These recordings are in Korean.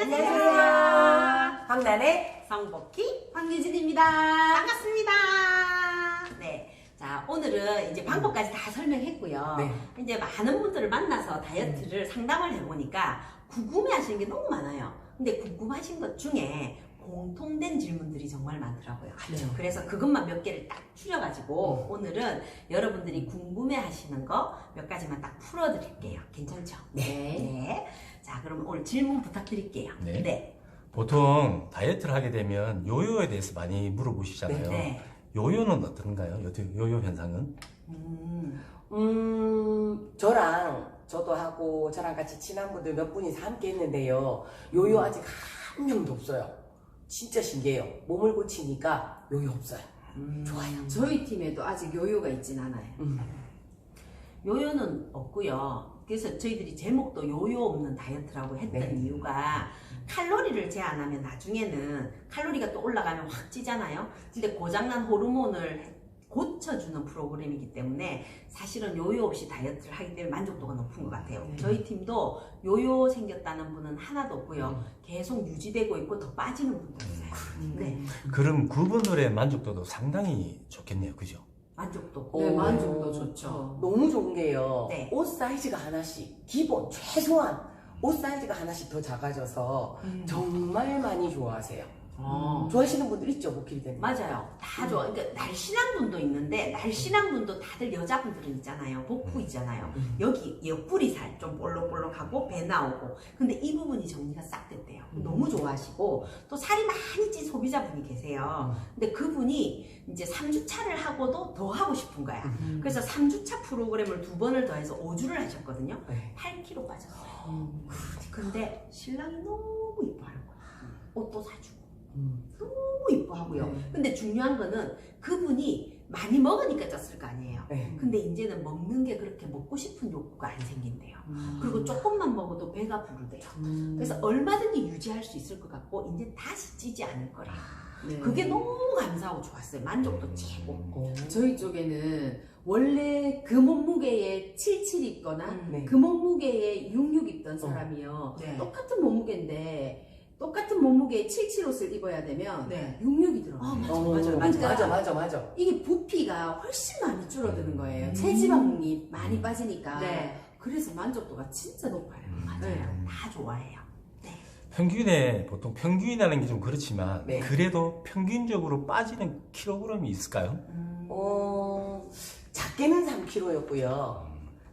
안녕하세요. 황란의 성복희 황유진입니다. 반갑습니다. 네. 자, 오늘은 이제 방법까지 다 설명했고요. 네. 이제 많은 분들을 만나서 다이어트를 상담을 해보니까 궁금해 하시는 게 너무 많아요. 근데 궁금하신 것 중에 공통된 질문들이 정말 많더라고요. 네. 그래서 그것만 몇 개를 딱 추려가지고 오늘은 여러분들이 궁금해 하시는 거 몇 가지만 딱 풀어드릴게요. 괜찮죠? 네. 네. 자, 그럼 오늘 질문 부탁드릴게요. 네. 네. 보통 다이어트를 하게 되면 요요에 대해서 많이 물어보시잖아요. 네. 요요는 어떤가요? 요- 요요 현상은? 음. 음 저랑 저도 하고 저랑 같이 친한 분들 몇 분이서 함께 했는데요 요요 아직 한 명도 없어요 진짜 신기해요 몸을 고치니까 요요 없어요 음. 좋아요. 저희 팀에도 아직 요요가 있진 않아요. 음. 요요는 없고요. 그래서 저희들이 제목도 요요 없는 다이어트라고 했던 네. 이유가 칼로리를 제한하면 나중에는 칼로리가 또 올라가면 확 찌잖아요. 근데 고장난 호르몬을 고쳐주는 프로그램이기 때문에 사실은 요요 없이 다이어트를 하기 때문에 만족도가 높은 것 같아요. 네. 저희 팀도 요요 생겼다는 분은 하나도 없고요. 음. 계속 유지되고 있고 더 빠지는 분도 있어요. 네. 그럼 그분들의 만족도도 상당히 좋겠네요. 그죠? 만족도. 오. 네, 만족도 좋죠. 너무 좋은 게요 네. 옷 사이즈가 하나씩 기본 최소한 옷 사이즈가 하나씩 더 작아져서 음. 정말 많이 좋아하세요 어. 좋아하시는 분들 있죠 목힐 때문에 맞아요. 다 좋아. 그러니까 날씬한 분도 있는데 날씬한 분도 다들 여자분들은 있잖아요. 복부 있잖아요. 음. 여기 옆구리 살 좀 볼록볼록하고 배 나오고. 근데 이 부분이 정리가 싹 됐대요. 음. 너무 좋아하시고 또 살이 많이 찐 소비자분이 계세요. 근데 그분이 이제 3주차를 하고도 더 하고 싶은 거야. 음. 그래서 3주차 프로그램을 두 번을 더 해서 5주를 하셨거든요. 네. 8kg 빠졌어요. 음. 근데 신랑이 너무 이뻐하는 거야. 옷도 사주고. 음. 너무 이뻐하고요. 네. 근데 중요한 거는 그분이 많이 먹으니까 쪘을 거 아니에요. 네. 근데 이제는 먹는 게 그렇게 먹고 싶은 욕구가 안 생긴대요. 음. 그리고 조금만 먹어도 배가 부르대요. 음. 그래서 얼마든지 유지할 수 있을 것 같고 이제 다시 찌지 않을 거래요. 네. 그게 너무 감사하고 좋았어요. 만족도 최고. 오. 저희 쪽에는 원래 그 몸무게에 77 입거나 네. 그 몸무게에 66 입던 사람이요. 네. 똑같은 몸무게인데 똑같은 몸무게에 77 옷을 입어야 되면 네. 66이 아, 들어가요. 맞아, 어, 맞아, 맞아. 맞아 맞아 맞아 이게 부피가 훨씬 많이 줄어드는 거예요. 음. 체지방이 많이 빠지니까. 네. 그래서 만족도가 진짜 높아요. 맞아요. 네. 다 좋아해요. 평균에 보통 평균이라는 게 좀 그렇지만 네. 그래도 평균적으로 빠지는 킬로그램이 있을까요? 음. 어, 작게는 3kg였고요.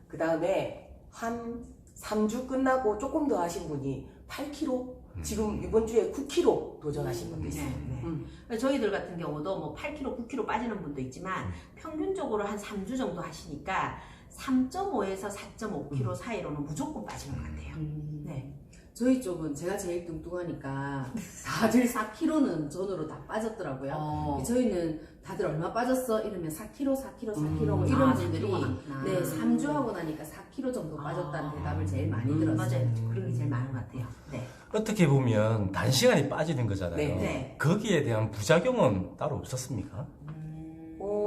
그 다음에 한 3주 끝나고 조금 더 하신 분이 8kg? 지금 이번 주에 9kg 도전하신 분도 네, 있어요. 네. 음. 저희들 같은 경우도 뭐 8kg, 9kg 빠지는 분도 있지만 음. 평균적으로 한 3주 정도 하시니까 3.5에서 4.5kg 음. 사이로는 무조건 빠지는 것 같아요. 음. 네. 저희 쪽은 제가 제일 뚱뚱하니까 다들 4kg는 전으로 다 빠졌더라고요. 어. 저희는 다들 얼마 빠졌어? 이러면 4kg, 4kg, 4kg 뭐 음. 이런 아, 분들이 4kg 가 많구나. 네, 3주 하고 나니까 4kg 정도 빠졌다는 아. 대답을 제일 많이 음, 들었어요. 맞아요. 그런 게 제일 많은 것 같아요. 네. 어떻게 보면 단시간에 빠지는 거잖아요. 네. 네. 거기에 대한 부작용은 따로 없었습니까?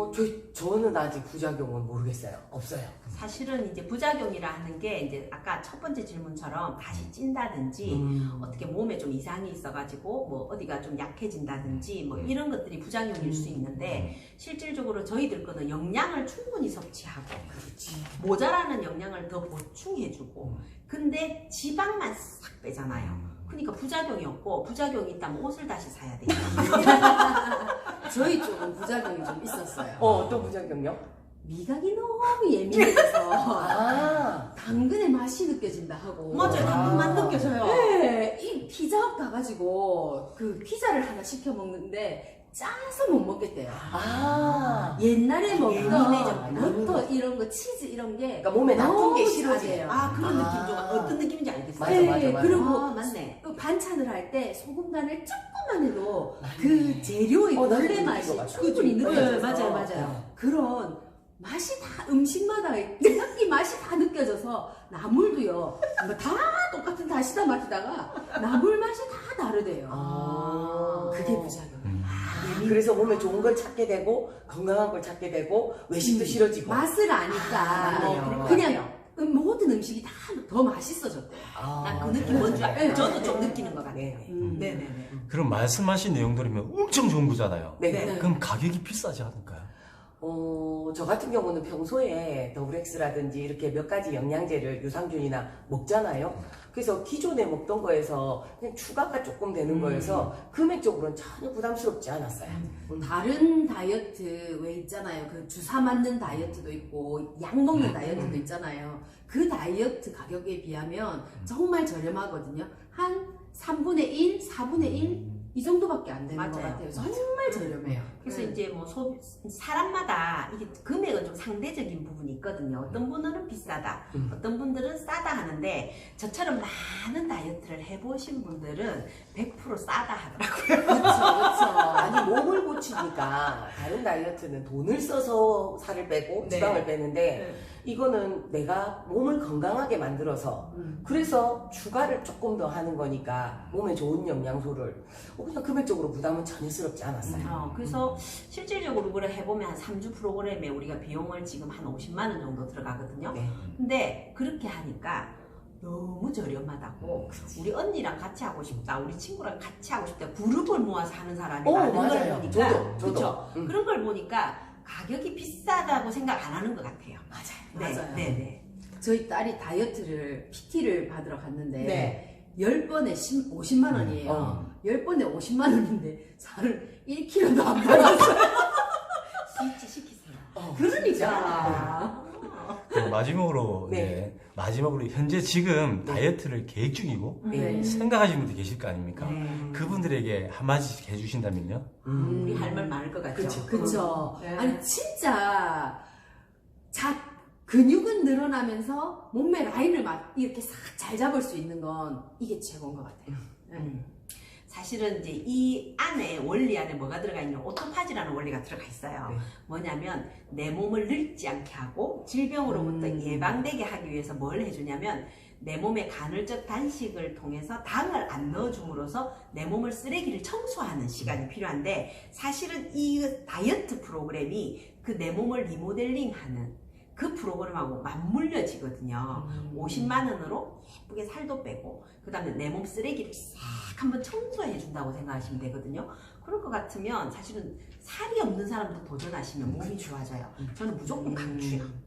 음, 어, 저, 저는 아직 부작용은 모르겠어요. 없어요. 사실은 이제 부작용이라 하는 게 이제 아까 첫 번째 질문처럼 다시 찐다든지 음. 어떻게 몸에 좀 이상이 있어가지고 뭐 어디가 좀 약해진다든지 뭐 음. 이런 것들이 부작용일 수 있는데 실질적으로 저희들 거는 영양을 충분히 섭취하고 모자라는 영양을 더 보충해주고 근데 지방만 싹 빼잖아요. 그러니까 부작용이 없고 부작용이 있다면 옷을 다시 사야 돼요. 저희 쪽은 부작용이 좀 있었어요. 어, 어떤 부작용요? 미각이 너무 예민해져서 아, 당근의 맛이 느껴진다 하고 맞아요. 당분만 아. 느껴져요. 네, 이 피자헛 가가지고 그 피자를 하나 시켜 먹는데 짜서 못 먹겠대요. 아. 옛날에 먹던 예민해졌구나. 버터 이런 거 치즈 이런 게 그러니까 몸에 나쁜 게 너무. 짜대요. 아 그런 아. 느낌 좀 어떤 느낌인지 알겠어요. 맞아, 네, 맞아, 맞아. 그리고 아, 맞네. 그 반찬을 할 때 소금 간을 조금 만 해도 맞네. 그 재료의 어, 나도 원래 맛이. 충분히 그죠? 느껴져서 네, 맞아요, 맞아요. 그런 맛이 다 음식마다 제각기 맛이 다 느껴져서 나물도요 뭐다 똑같은 다시다 맡기다가 나물 맛이 다 다르대요. 아. 그게 부작용. 음. 그래서 몸에 좋은 걸 찾게 되고 건강한 걸 찾게 되고 외식도 음. 싫어지고 맛을 아니까 아, 맞네요. 어, 그냥 음, 모든 음식이 다 더 맛있어졌대요. 아, 난그 느낌 뭔지 알아요. 네. 저도 좀 느끼는 것 같아요. 네. 음. 네네네. 그럼 말씀하신 내용들이면 엄청 좋은 거잖아요. 네. 네. 그럼 가격이 비싸지 않을까요? 어, 저 같은 경우는 평소에 더블엑스라든지 이렇게 몇 가지 영양제를 유산균이나 먹잖아요. 그래서 기존에 먹던 거에서 그냥 추가가 조금 되는 음. 거여서 금액적으로는 전혀 부담스럽지 않았어요. 음. 다른 다이어트 왜 있잖아요. 그 주사 맞는 다이어트도 있고 약 먹는 음. 다이어트도 있잖아요. 그 다이어트 가격에 비하면 정말 저렴하거든요. 한 3분의 1, 4분의 1 이 정도밖에 안 되는 것 맞아요. 같아요. 정말 저렴해요. 그래서 네. 이제 뭐 소, 사람마다 이게 금액은 좀 상대적인 부분이 있거든요. 어떤 분들은 비싸다, 음. 어떤 분들은 싸다 하는데 저처럼 많은 다이어트를 해보신 분들은 100% 싸다 하더라고요. 그렇죠, 그렇죠. 아니 몸을 고치니까 다른 다이어트는 돈을 써서 살을 빼고 네. 지방을 빼는데 이거는 내가 몸을 건강하게 만들어서 음. 그래서 추가를 조금 더 하는 거니까 몸에 좋은 영양소를 어, 그냥 금액적으로 부담은 전혀스럽지 않았어요. 어, 그래서 실질적으로 그걸 해보면 한 3주 프로그램에 우리가 비용을 지금 한 50만 원 정도 들어가거든요. 네. 근데 그렇게 하니까 너무 저렴하다고 우리 언니랑 같이 하고 싶다, 우리 친구랑 같이 하고 싶다, 그룹을 모아서 하는 사람이 어 많은 걸 맞아요. 보니까 저도 저도. 그쵸? 음. 그런 걸 보니까 가격이 비싸다고 생각 안 하는 것 같아요. 맞아요. 네, 맞아요. 네, 네. 저희 딸이 다이어트를 PT를 받으러 갔는데 네. 10번에 50만 원이에요. 어. 10번에 50만 원인데 살을 1kg도 안 빠졌어요. 스위치 시키세요. 어, 그러니까. 그럼 마지막으로 네. 네. 마지막으로 현재 지금 네. 다이어트를 계획 중이고 네. 생각하시는 분들 계실 거 아닙니까? 네. 그분들에게 한마디씩 해주신다면요? 음. 우리 할 말 많을 것 같죠? 그쵸. 그쵸. 네. 아니, 진짜, 자, 근육은 늘어나면서 몸매 라인을 막 이렇게 싹 잘 잡을 수 있는 건 이게 최고인 것 같아요. 음. 사실은 이제 이 안에 원리 안에 뭐가 들어가 있냐 오토파지라는 원리가 들어가 있어요. 네. 뭐냐면 내 몸을 늙지 않게 하고 질병으로부터 음. 예방되게 하기 위해서 뭘 해주냐면 내 몸에 간헐적 단식을 통해서 당을 안 넣어줌으로써 내 몸을 쓰레기를 청소하는 시간이 필요한데 사실은 이 다이어트 프로그램이 그 내 몸을 리모델링하는 그 프로그램하고 맞물려지거든요. 음. 50만 원으로 예쁘게 살도 빼고 그 다음에 내 몸 쓰레기를 싹 한번 청소해 준다고 생각하시면 되거든요. 그럴 것 같으면 사실은 살이 없는 사람도 도전하시면 몸이 좋아져요. 저는 무조건 강추요. 음.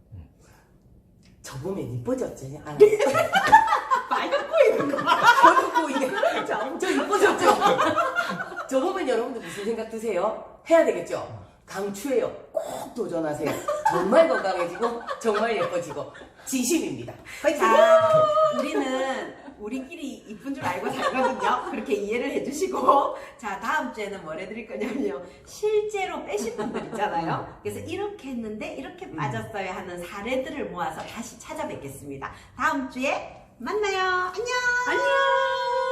저 보면 이뻐졌지? 아, 빨갛고 있는 거. 저도 이게 저 이뻐졌죠? 저 보면 여러분들 무슨 생각 드세요? 해야 되겠죠? 강추해요. 꼭 도전하세요. 정말 건강해지고 정말 예뻐지고 진심입니다. 파이팅! 자, 우리는 우리끼리 이쁜 줄 알고 살거든요. 그렇게 이해를 해주시고. 자, 다음 주에는 뭘 해드릴 거냐면요. 실제로 빼신 분들 있잖아요. 그래서 이렇게 했는데 이렇게 빠졌어요 하는 사례들을 모아서 다시 찾아뵙겠습니다. 다음 주에 만나요. 안녕! 안녕!